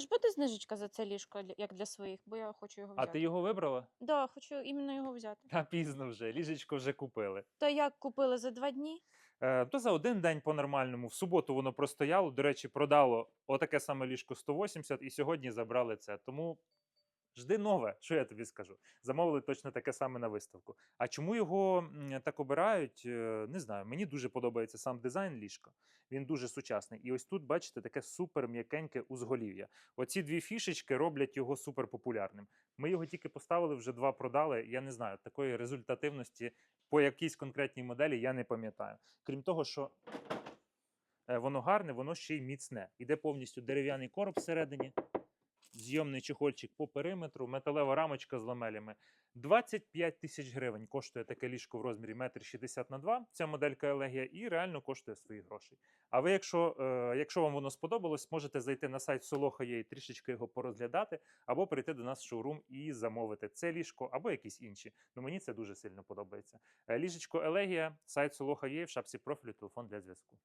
ж буде знижечка за це ліжко, як для своїх, бо я хочу його А ти його вибрала? Да, хочу іменно його взяти. Та пізно вже, ліжечко вже купили. То як купили за два дні? Е, то за один день по-нормальному. В суботу воно простояло. До речі, продало отаке саме ліжко 180, і сьогодні забрали це. Тому жди нове, що я тобі скажу. Замовили точно таке саме на виставку. А чому його так обирають? е, Не знаю. Мені дуже подобається сам дизайн ліжка. Він дуже сучасний. І ось тут, бачите, таке супер м'якеньке узголів'я. Оці дві фішечки роблять його супер популярним. Ми його тільки поставили, вже два продали. Я не знаю, такої результативності по якійсь конкретній моделі я не пам'ятаю. Крім того, що е, воно гарне, воно ще й міцне. Іде повністю дерев'яний короб всередині, зйомний чехольчик по периметру, металева рамочка з ламелями. 25 тисяч гривень коштує таке ліжко в розмірі 1,60 на 2, ця моделька Елегія, і реально коштує свої гроші. А ви, якщо, е, якщо вам воно сподобалось, можете зайти на сайт Soloha.ua і трішечки його порозглядати, або прийти до нас в шоурум і замовити це ліжко, або якісь інші. Ну мені це дуже сильно подобається. Е, Ліжечко Елегія, сайт Soloha.ua в шапці профілю, телефон для зв'язку.